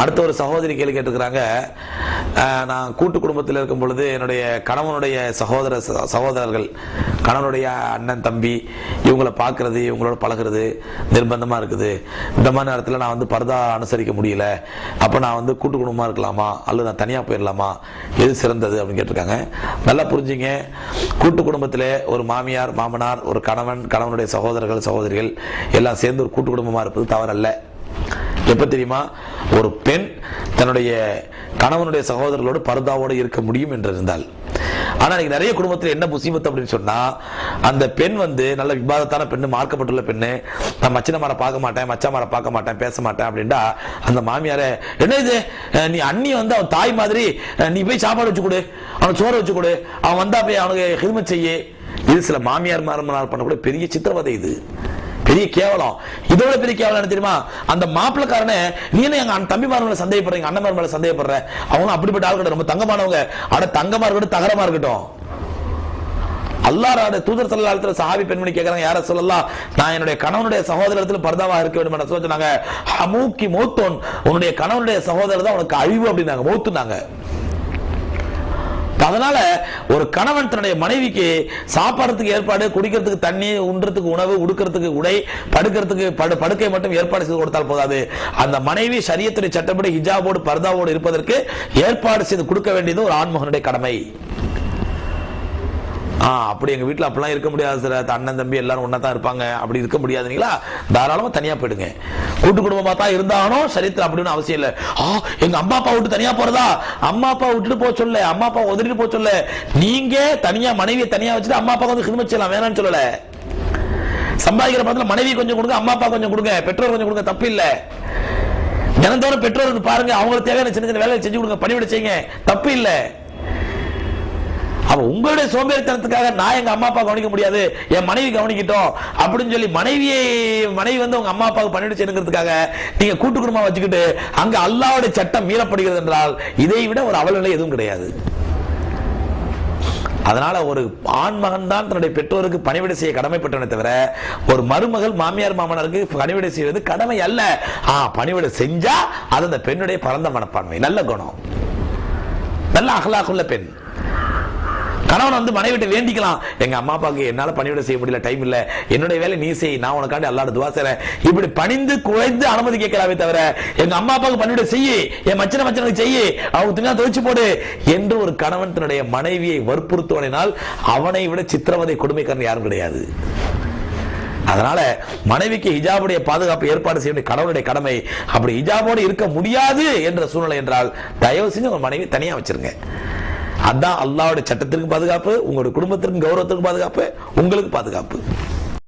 அடுத்த ஒரு சகோதரி கேள்வி கேட்டிருக்கிறாங்க. நான் கூட்டு குடும்பத்தில் இருக்கும் பொழுது என்னுடைய கணவனுடைய சகோதர ச- சகோதரர்கள் கணவனுடைய அண்ணன் தம்பி இவங்களை பார்க்கறது இவங்களோட பழகுறது நிர்பந்தமாக இருக்குது. இந்த மாதிரி நேரத்தில் நான் வந்து பரதா அனுசரிக்க முடியல. அப்போ நான் வந்து கூட்டு குடும்பமாக இருக்கலாமா? அல்லது நான் தனியாக போயிடலாமா? எது சிறந்தது அப்படின்னு கேட்டிருக்காங்க. நல்லா புரிஞ்சுங்க. கூட்டு குடும்பத்தில் ஒரு மாமியார் மாமனார் ஒரு கணவன் கணவனுடைய சகோதரர்கள் சகோதரிகள் எல்லாம் சேர்ந்து ஒரு கூட்டு குடும்பமாக இருப்பது தவறல்ல. எப்ப தெரியுமா? ஒரு பெண் தன்னுடைய கணவனுடைய சகோதரர்களோடு பர்தாவோடு இருக்க முடியும் என்று இருந்தால். ஆனா இன்னைக்கு நிறைய குடும்பத்தில் என்ன முசீபத் அப்படின்னு சொன்னா அந்த பெண் வந்து நல்ல விவாதத்தான பெண்ணு மார்க்கப்பட்டுள்ள பெண்ணு நான் மச்சினமாரை பார்க்க மாட்டேன் மச்சமாரை பார்க்க மாட்டேன் பேச மாட்டேன் அப்படின்டா அந்த மாமியார என்ன இது? நீ அண்ணி வந்து அவன் தாய் மாதிரி நீ போய் சாப்பாடு வச்சு கொடு அவன் சோறு வச்சு கொடு அவன் வந்தா போய் அவனுக்கு ஹிதமத் செய்ய. இது சில மாமியார் மாமனார் பண்ணக்கூடிய பெரிய சித்திரவதை இது. பெரிய கேவலம். இதோட பெரிய கேவலம் என்ன தெரியுமா? அந்த மாப்பிள்ளக்காரனே நீ என்ன எங்க அண்ணன் தம்பிமார் மேல சந்தேகப்படுறீங்க அண்ணன் மேல சந்தேகப்படுற. அவங்களும் அப்படிப்பட்ட ஆள் கிடையாது. ரொம்ப தங்கமானவங்க. அட தங்கமா இருக்கட்டும் தகரமா இருக்கட்டும். அல்லாரோட தூதர் சல்லாத்துல சஹாபி பெண்மணி கேட்கறாங்க யார சொல்லலாம் நான் என்னுடைய கணவனுடைய சகோதரத்தில் பர்தாவா இருக்க வேண்டும் என சொன்னாங்க. ஹமூக்கி மௌத்தோன். உன்னுடைய கணவனுடைய சகோதரர் தான் உனக்கு அழிவு அப்படின்னாங்க. மௌத்துனாங்க. அதனால ஒரு கணவன் தன்னுடைய மனைவிக்கு சாப்பாடுறதுக்கு ஏற்பாடு குடிக்கிறதுக்கு தண்ணி உண்றதுக்கு உணவு உடுக்கிறதுக்கு உடை படுக்கிறதுக்கு படு படுக்கை மட்டும் ஏற்பாடு செய்து கொடுத்தால் போதாது. அந்த மனைவி சரியத்துடைய சட்டப்படி ஹிஜாபோடு பர்தாவோடு இருப்பதற்கு ஏற்பாடு செய்து கொடுக்க வேண்டியது ஒரு ஆண்மகனுடைய கடமை. ஆ அப்படி எங்க வீட்டில் அப்படிலாம் இருக்க முடியாது சார் அண்ணன் தம்பி எல்லாரும் ஒண்ணா தான் இருப்பாங்க. அப்படி இருக்க முடியாதுங்களா? தாராளமா தனியா போயிடுங்க. கூட்டு குடும்பமா தான் இருந்தாலும் சரித்திரம் அப்படின்னு அவசியம் இல்லை. ஆ எங்க அம்மா அப்பா விட்டு தனியா போறதா? அம்மா அப்பா விட்டுட்டு போக சொல்ல அம்மா அப்பா உதறிட்டு போக சொல்ல நீங்க தனியா மனைவியை தனியா வச்சுட்டு அம்மா அப்பா வந்து ஹிதமத் செய்யலாம் வேணாம்னு சொல்லல. சம்பாதிக்கிற பணத்துல மனைவி கொஞ்சம் கொடுங்க அம்மா அப்பா கொஞ்சம் கொடுங்க. பெற்றோர் கொஞ்சம் கொடுங்க தப்பு இல்ல. தினந்தோறும் பெற்றோர் வந்து பாருங்க அவங்களுக்கு தேவையான சின்ன சின்ன வேலையை செஞ்சு கொடுங்க பணிவிட செய்யுங்க. தப்பு இல்லை. அப்ப உங்களுடைய சோம்பேறித்தனத்துக்காக நான் எங்க அம்மா அப்பா கவனிக்க முடியாது. என் மனைவி கவனிக்கட்டும். அப்படின்னு சொல்லி மனைவியை மனைவி வந்து உங்க அம்மா அப்பாவுக்கு பண்ணிடுச்சுங்கிறதுக்காக நீங்க கூட்டு குடும்பம் வச்சுக்கிட்டு அங்க அல்லாவுடைய சட்டம் மீறப்படுகிறது என்றால் இதை விட ஒரு அவலநிலை எதுவும் கிடையாது. அதனால ஒரு ஆண் மகன் தான் தன்னுடைய பெற்றோருக்கு பணிவிடை செய்ய கடமைப்பட்டவனே தவிர ஒரு மருமகள் மாமியார் மாமனாருக்கு பணிவிடை செய்வது கடமை அல்ல. ஆ பணிவிடை செஞ்சா அது அந்த பெண்ணுடைய பரந்த மனப்பான்மை. நல்ல குணம். நல்ல அகலாக்குள்ள பெண். கணவன் வந்து மனைவிட்டு வேண்டிக்கலாம். எங்க அம்மா அப்பாவுக்கு என்னால பணிவிட செய்ய முடியல டைம் இல்ல. என்னுடைய வேலை நீ செய். நான் உனக்காண்டி அல்லாட துவா செய்றேன். இப்படி பணிந்து குழைந்து அனுமதி கேட்கலாமே தவிர எங்க அம்மா அப்பாவுக்கு பணிவிட செய்ய. என் மச்சன மச்சனுக்கு செய்ய. அவங்க துணியா துவைச்சு போடு. என்று ஒரு கணவன் தன்னுடைய மனைவியை வற்புறுத்துவனால் அவனை விட சித்திரவதை கொடுமைக்காரன் யாரும் கிடையாது. அதனால மனைவிக்கு ஹிஜாபுடைய பாதுகாப்பு ஏற்பாடு செய்ய கடவுளுடைய கணவனுடைய கடமை. அப்படி ஹிஜாபோடு இருக்க முடியாது என்ற சூழ்நிலை என்றால் தயவு செஞ்சு உங்க மனைவி தனியா வச்சிருங்க. அதான் அல்லாஹ்வுடைய சட்டத்திற்கு பாதுகாப்பு உங்களுடைய குடும்பத்திற்கும் கௌரவத்திற்கும் பாதுகாப்பு உங்களுக்கு பாதுகாப்பு.